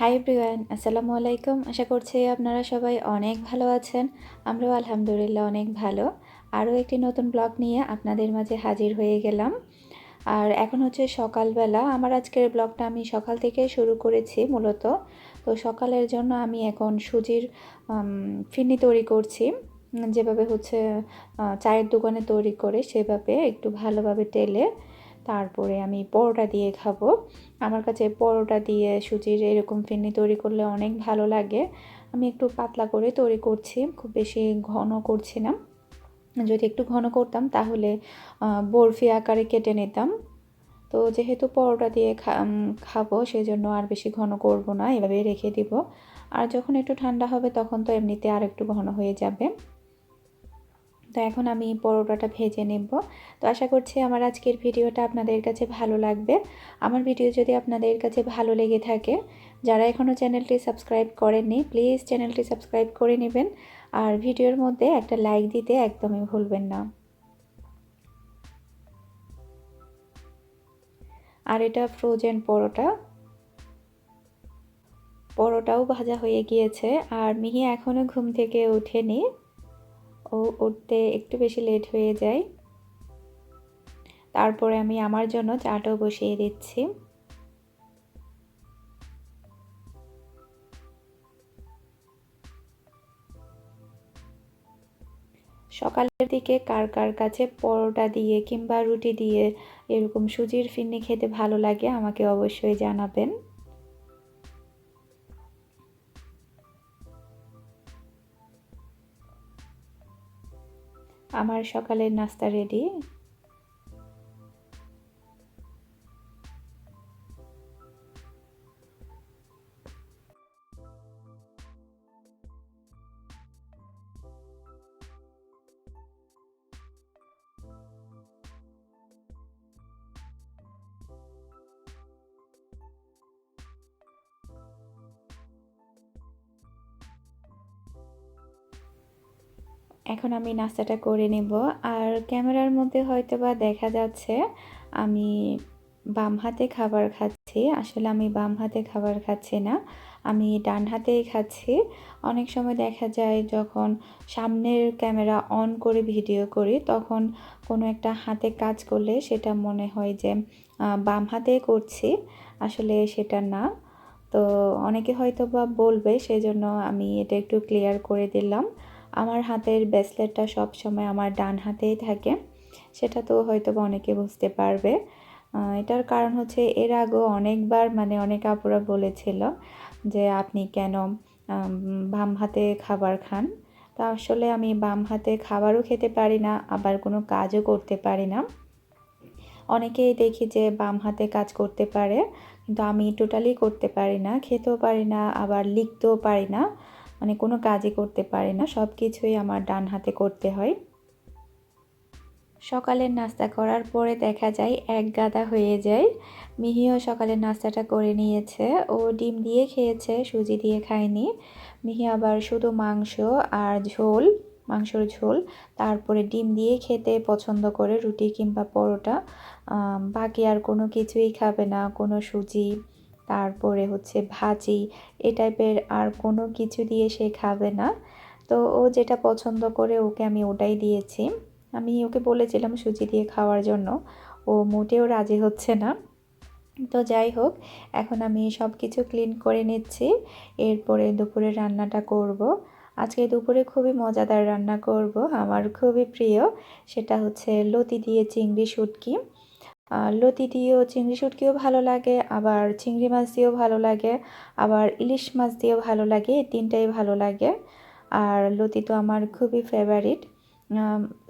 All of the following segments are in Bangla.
হাই এভরিওয়ান আসসালামু আলাইকুম। আশা করছি আপনারা সবাই অনেক ভালো আছেন। আমরাও আলহামদুলিল্লাহ অনেক ভালো। আরও একটি নতুন ব্লগ নিয়ে আপনাদের মাঝে হাজির হয়ে গেলাম। আর এখন হচ্ছে সকালবেলা। আমার আজকের ব্লগটা আমি সকাল থেকে শুরু করেছি মূলত। তো সকালের জন্য আমি এখন সুজির ফিরনি তৈরি করছি। যেভাবে হচ্ছে চায়ের দোকানে তৈরি করে সেভাবে একটু ভালোভাবে টেলে তারপরে আমি পরোটা দিয়ে খাব। আমার কাছে পরোটা দিয়ে সুজির এরকম ফিরনি তৈরি করলে অনেক ভালো লাগে। আমি একটু পাতলা করে তৈরি করছি, খুব বেশি ঘন করছি না। যদি একটু ঘন করতাম তাহলে বরফি আকারে কেটে নিতাম। তো যেহেতু পরোটা দিয়ে খাব সেই জন্য আর বেশি ঘন করব না এভাবে রেখে দিব। আর যখন একটু ঠান্ডা হবে তখন তো এমনিতে আর একটু ঘন হয়ে যাবে। তো এখন আমি পরোটাটা ভেজে নেব। তো আশা করছি আমার আজকের ভিডিওটা আপনাদের কাছে ভালো লাগবে। আমার ভিডিও যদি আপনাদের কাছে ভালো লেগে থাকে, যারা এখনও চ্যানেলটি সাবস্ক্রাইব করেননি, প্লিজ চ্যানেলটি সাবস্ক্রাইব করে নেবেন। আর ভিডিওর মধ্যে একটা লাইক দিতে একদমই ভুলবেন না। আর এটা ফ্রোজেন পরোটা। পরোটাও ভাজা হয়ে গিয়েছে। আর মিহি এখনও ঘুম থেকে ওঠেনি। ও উঠতে একটু বেশি লেট হয়ে যায়। তারপরে আমি আমার জন্য চাটাও বসিয়ে দিচ্ছি। সকালের দিকে কার কার কাছে পরোটা দিয়ে কিংবা রুটি দিয়ে এরকম সুজির ফিন্নি খেতে ভালো লাগে আমাকে অবশ্যই জানাবেন। আমার সকালের নাস্তা রেডি এখন আমি নাস্তাটা করে নেব। আর ক্যামেরার মধ্যে হয়তো বা দেখা যাচ্ছে, আমি বাম হাতে খাবার খাচ্ছি। আসলে আমি বাম হাতে খাবার খাচ্ছি না, আমি ডান হাতেই খাচ্ছি। অনেক সময় দেখা যায় যখন সামনের ক্যামেরা অন করে ভিডিও করি, তখন কোনো একটা হাতে কাজ করলে সেটা মনে হয় যে বাম হাতে করছি। আসলে সেটা না। তো অনেকে হয়তো বা বলবে, সেজন্য আমি এটা একটু ক্লিয়ার করে দিলাম। আমার হাতের ব্রেসলেটটা সব সময় আমার ডান হাতেই থাকে। সেটা তো হয়তো বা অনেকে বুঝতে পারবে। এটার কারণ হচ্ছে এর আগেও অনেকবার মানে অনেক আপুরা বলেছিল যে, আপনি কেন বাম হাতে খাবার খান? তা আসলে আমি বাম হাতে খাবারও খেতে পারি না, আবার কোনো কাজও করতে পারি না। অনেকেই দেখি যে, বাম হাতে কাজ করতে পারে, কিন্তু আমি টোটালি করতে পারি না, খেতেও পারি না, আবার লিখতেও পারি না। মানে কোনো কাজই করতে পারে না সব কিছুই আমার ডান হাতে করতে হয়। সকালের নাস্তা করার পরে দেখা যায় এক গাদা হয়ে যায়। মিহিও সকালের নাস্তাটা করে নিয়েছে। ও ডিম দিয়ে খেয়েছে, সুজি দিয়ে খায়নি। মিহি আবার শুধু মাংস আর ঝোল, মাংসর ঝোল, তারপরে ডিম দিয়ে খেতে পছন্দ করে রুটি কিংবা পরোটা। বাকি আর কোনো কিছুই খাবে না, কোনো সুজি। তারপরে হচ্ছে ভাজি, এ টাইপের আর কোনো কিছু দিয়ে সে খাবে না। তো ও যেটা পছন্দ করে ওকে আমি ওটাই দিয়েছি। আমি ওকে বলেছিলাম সুজি দিয়ে খাওয়ার জন্য। ও মোটেও রাজি হচ্ছে না। তো যাই হোক, এখন আমি সব কিছু ক্লিন করে নিচ্ছি। এরপরে দুপুরে রান্নাটা করব। আজকে দুপুরে খুবই মজাদার রান্না করব। আমার খুবই প্রিয়। সেটা হচ্ছে লতি দিয়ে চিংড়ি শুটকি। লতি দিয়েও চিংড়ি শুটকিও ভালো লাগে, আবার চিংড়ি মাছ দিয়েও ভালো লাগে, আবার ইলিশ মাছ দিয়েও ভালো লাগে, এই তিনটাই ভালো লাগে। আর লতি তো আমার খুবই ফেভারিট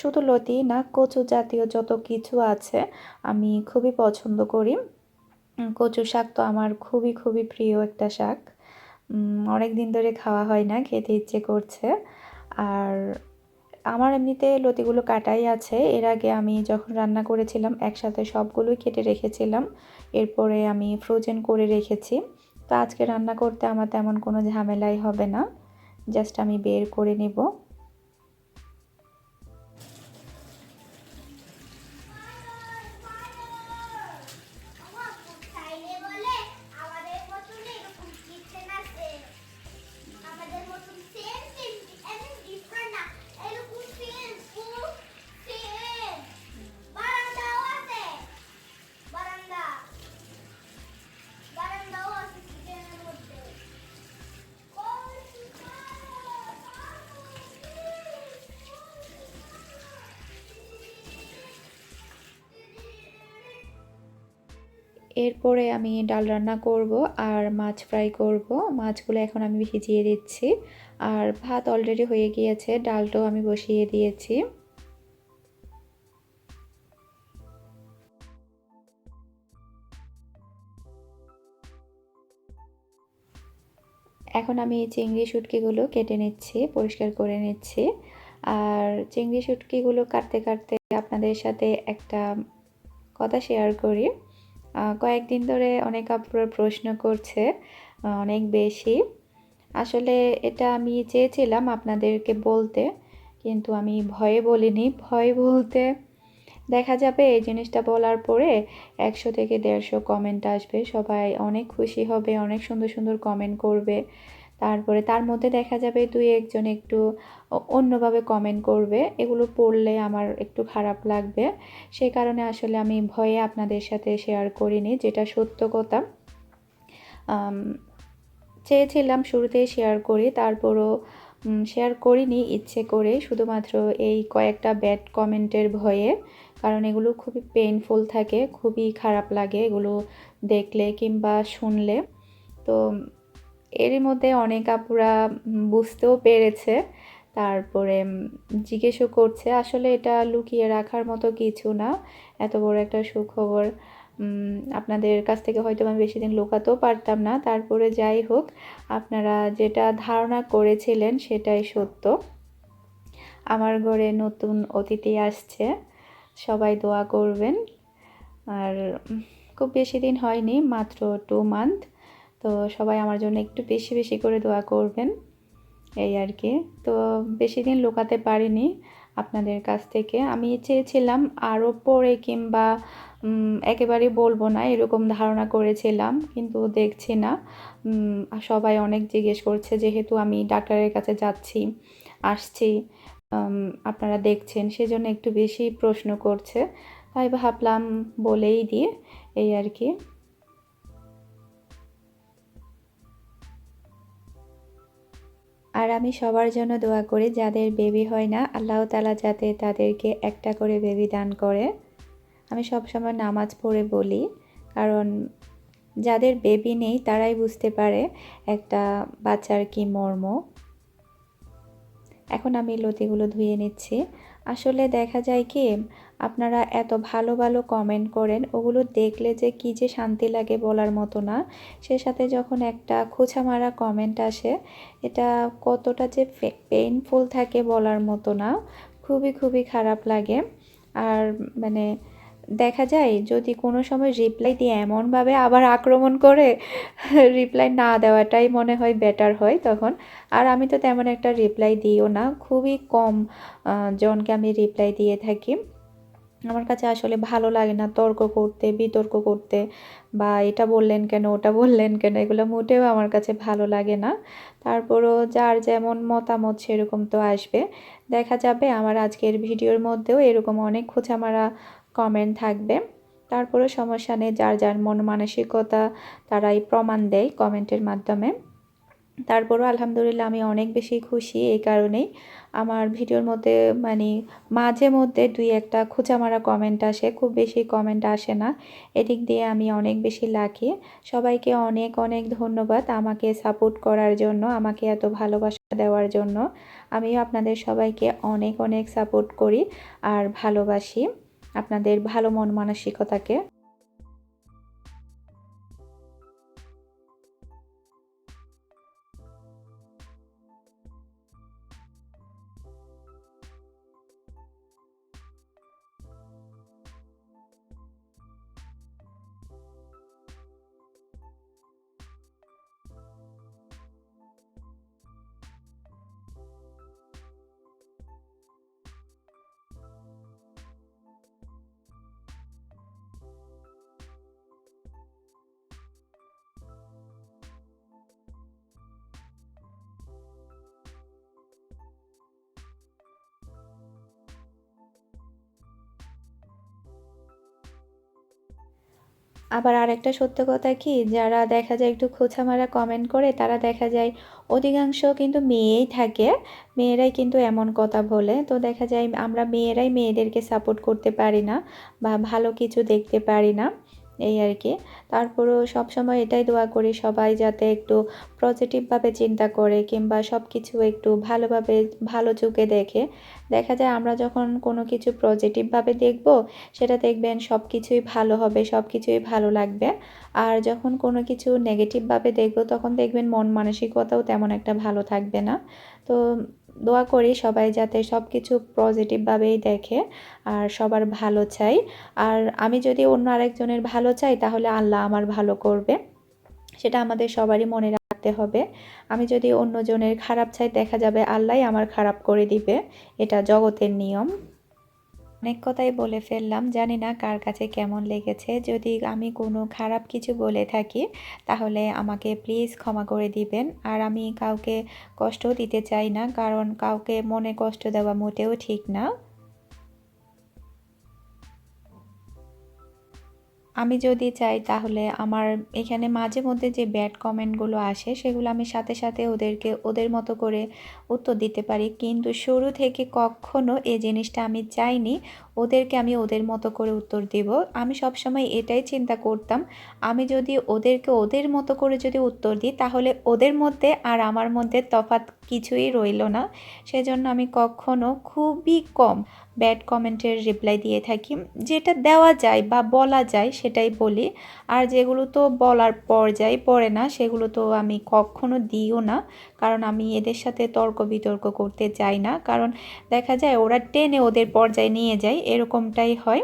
শুধু লতি না, কচু জাতীয় যত কিছু আছে আমি খুবই পছন্দ করি। কচু শাক তো আমার খুবই খুবই প্রিয় একটা শাক। অনেক দিন ধরে খাওয়া হয় না, খেতে ইচ্ছে করছে। আর আমার এমনিতে লতিগুলো কাটাই আছে। এর আগে আমি যখন রান্না করেছিলাম, একসাথে সবগুলোই কেটে রেখেছিলাম। এরপরে আমি ফ্রোজেন করে রেখেছি। তো আজকে রান্না করতে আমার তেমন কোনো ঝামেলাই হবে না। জাস্ট আমি বের করে নেব। এরপরে আমি ডাল রান্না করব আর মাছ ফ্রাই করব। মাছগুলো এখন আমি ভিজিয়ে দিচ্ছি। আর ভাত অলরেডি হয়ে গিয়েছে, ডালটাও আমি বসিয়ে দিয়েছি। এখন আমি চিংড়ি শুটকিগুলো কেটে নিচ্ছি, পরিষ্কার করে নিচ্ছি। আর চিংড়ি শুটকিগুলো কাটতে কাটতে আপনাদের সাথে একটা কথা শেয়ার করি। কয়েকদিন ধরে অনেক আপুরা প্রশ্ন করছে অনেক বেশি। আসলে এটা আমি চেয়েছিলাম আপনাদেরকে বলতে, কিন্তু আমি ভয়ে বলিনি। ভয় বলতে দেখা যাবে এই জিনিসটা বলার পরে একশো থেকে দেড়শো কমেন্ট আসবে। সবাই অনেক খুশি হবে, অনেক সুন্দর সুন্দর কমেন্ট করবে। তারপরে তার মধ্যে দেখা যাবে দুই একজন একটু অন্যভাবে কমেন্ট করবে। এগুলো পড়লে আমার একটু খারাপ লাগবে। সেই কারণে আসলে আমি ভয়ে আপনাদের সাথে শেয়ার করিনি, যেটা সত্য কথা। চেয়েছিলাম শুরুতেই শেয়ার করি, তারপরও শেয়ার করিনি ইচ্ছে করে, শুধুমাত্র এই কয়েকটা ব্যাড কমেন্টের ভয়ে। কারণ এগুলো খুবই পেইনফুল থাকে, খুবই খারাপ লাগে এগুলো দেখলে কিংবা শুনলে। তো এরই মধ্যে অনেক আপুরা বুঝতেও পেরেছে। তারপরে জিজ্ঞেসও করছে, আসলে এটা লুকিয়ে রাখার মতো কিছু না, এত বড় একটা সুখবর। আপনাদের কাছ থেকে হয়তো আমি বেশি দিন লুকাতেও পারতাম না। তারপরে যাই হোক, আপনারা যেটা ধারণা করেছিলেন সেটাই সত্য। আমার ঘরে নতুন অতিথি আসছে, সবাই দোয়া করবেন। আর খুব বেশি দিন হয়নি, মাত্র টু মান্থ তো সবাই আমার জন্য একটু বেশি বেশি করে দোয়া করবেন, এই আর কি। তো বেশি দিন লুকাতে পারিনি আপনাদের কাছ থেকে। আমি চেয়েছিলাম আরও পরে কিংবা একেবারেই বলব না, এরকম ধারণা করেছিলাম, কিন্তু দেখছি না। সবাই অনেক জিজ্ঞেস করছে যেহেতু আমি ডাক্তারের কাছে যাচ্ছি, আসছি আপনারা দেখছেন, সেজন্য একটু বেশি প্রশ্ন করছে। তাই ভাবলাম বলেই দিয়ে এই আর কি। আর আমি সবার জন্য দোয়া করি, যাদের বেবি হয় না, আল্লাহ তালা যাতে তাদেরকে একটা করে বেবি দান করে। আমি সবসময় নামাজ পড়ে বলি, কারণ যাদের বেবি নেই, তারাই বুঝতে পারে একটা বাচ্চার কি মর্ম। এখন আমি লতিগুলো ধুয়ে নিচ্ছি। আসলে দেখা যায় কি, আপনারা এত ভালো ভালো কমেন্ট করেন, ওগুলো দেখলে যে কি যে শান্তি লাগে বলার মতো না। সে সাথে যখন একটা খোঁচা মারা কমেন্ট আসে, এটা কতটা যে পেইনফুল থাকে বলার মতো না। খুবই খুবই খারাপ লাগে। আর মানে দেখা যায় যদি কোনো সময় রিপ্লাই দিয়ে এমনভাবে আবার আক্রমণ করে রিপ্লাই না দেওয়াটাই মনে হয় বেটার হয় তখন। আর আমি তো তেমন একটা রিপ্লাই দিও না, খুবই কম জনকে আমি রিপ্লাই দিয়ে থাকি। আমার কাছে আসলে ভালো লাগে না তর্ক করতে, বিতর্ক করতে, বা এটা বললেন কেন, ওটা বললেন কেন, এগুলো মোটেও আমার কাছে ভালো লাগে না। তারপরও যার যেমন মতামত সেরকম তো আসবে। দেখা যাবে আমার আজকের ভিডিওর মধ্যেও এরকম অনেক খোঁচামারা কমেন্ট থাকবে। তারপরেও সমস্যা নেই, যার যার মন মানসিকতা তারাই প্রমাণ দেয় কমেন্টের মাধ্যমে। তারপরও আলহামদুলিল্লাহ আমি অনেক বেশি খুশি এই কারণেই। আমার ভিডিওর মধ্যে মানে মাঝে মধ্যে দুই একটা খোঁচা মারা কমেন্ট আসে, খুব বেশি কমেন্ট আসে না। এদিক দিয়ে আমি অনেক বেশি লাখি সবাইকে অনেক অনেক ধন্যবাদ আমাকে সাপোর্ট করার জন্য, আমাকে এত ভালোবাসা দেওয়ার জন্য। আমিও আপনাদের সবাইকে অনেক অনেক সাপোর্ট করি আর ভালোবাসি। আপনাদের ভালো মন মানসিকতাকে আবার আরেকটা সত্য কথা কি? যারা দেখা যায় একটু খোঁচা মারা কমেন্ট করে, তারা দেখা যায় অধিকাংশ কিন্তু মেয়েই থাকে, মেয়েরাই কিন্তু এমন কথা বলে। তো দেখা যায় আমরা মেয়েরাই মেয়েদেরকে সাপোর্ট করতে পারি না বা ভালো কিছু দেখতে পারি না। এই আর কি। তারপরেও সবসময় এটাই দোয়া করি সবাই যাতে একটু পজিটিভভাবে চিন্তা করে কিংবা সব কিছু একটু ভালোভাবে, ভালো চোখে দেখে। দেখা যায় আমরা যখন কোনো কিছু পজিটিভভাবে দেখব, সেটা দেখবেন সব কিছুই ভালো হবে সব কিছুই ভালো লাগবে। আর যখন কোনো কিছু নেগেটিভভাবে দেখব, তখন দেখবেন মন মানসিকতাও তেমন একটা ভালো থাকবে না। তো দোয়া করি সবাই যাতে সব কিছু পজিটিভভাবেই দেখে আর সবার ভালো চাই। আর আমি যদি অন্য আরেকজনের ভালো চাই, তাহলে আল্লাহ আমার ভালো করবে। সেটা আমাদের সবারই মনে রাখতে হবে। আমি যদি অন্যজনের খারাপ চাই, দেখা যাবে আল্লাহ আমার খারাপ করে দিবে। এটা জগতের নিয়ম। অনেক কথাই বলে ফেললাম। জানি না কার কাছে কেমন লেগেছে। যদি আমি কোনো খারাপ কিছু বলে থাকি, তাহলে আমাকে প্লিজ ক্ষমা করে দিবেন। আর আমি কাউকে কষ্ট দিতে চাই না, কারণ কাউকে মনে কষ্ট দেওয়া মোটেও ঠিক না। আমি যদি চাই তাহলে আমার এখানে মাঝে মধ্যে যে ব্যাড কমেন্টগুলো আসে, সেগুলো আমি সাথে সাথে ওদেরকে, ওদের মতো করে উত্তর দিতে পারি। কিন্তু শুরু থেকে কখনো এই জিনিসটা আমি চাইনি। ওদেরকে আমি ওদের মতো করে উত্তর দেব। আমি সবসময় এটাই চিন্তা করতাম, আমি যদি ওদেরকে ওদের মতো করে যদি উত্তর দিই, তাহলে ওদের মধ্যে আর আমার মধ্যে তফাৎ কিছুই রইল না। সেজন্য আমি কখনো খুবই কম ব্যাড কমেন্টের রিপ্লাই দিয়ে থাকি। যেটা দেওয়া যায় বা বলা যায় সেটাই বলি। আর যেগুলো তো বলার পর্যায়ে পড়ে না, সেগুলো তো আমি কখনো দিও না। কারণ আমি এদের সাথে তর্ক বিতর্ক করতে চাই না। কারণ দেখা যায় ওরা টেনে ওদের পর্যায়ে নিয়ে যায়। এরকমটাই হয়।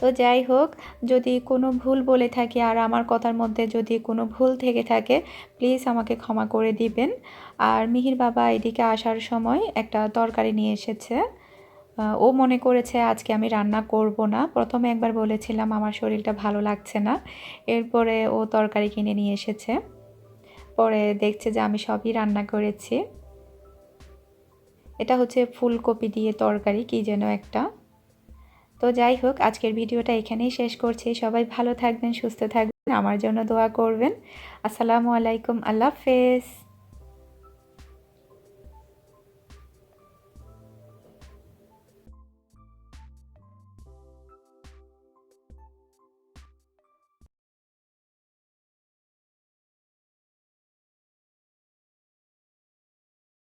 তো যাই হোক, যদি কোনো ভুল বলে থাকি আর আমার কথার মধ্যে যদি কোনো ভুল থেকে থাকে প্লিজ আমাকে ক্ষমা করে দিবেন। আর মিহির বাবা এদিকে আসার সময় একটা তরকারি নিয়ে এসেছে। ও মনে করেছে আজকে আমি রান্না করব না। প্রথমে একবার বলেছিলাম আমার শরীরটা ভালো লাগছে না। এরপরে ও তরকারি কিনে নিয়ে এসেছে। পরে দেখছে যে আমি সবই রান্না করেছি। এটা হচ্ছে ফুলকপি দিয়ে তরকারি, কি যেন একটা। তো যাই হোক, আজকের ভিডিওটা এখানেই শেষ করছি। সবাই ভালো থাকবেন, সুস্থ থাকবেন, আমার জন্য দোয়া করবেন। আসসালামু আলাইকুম, আল্লাহ হাফেজ।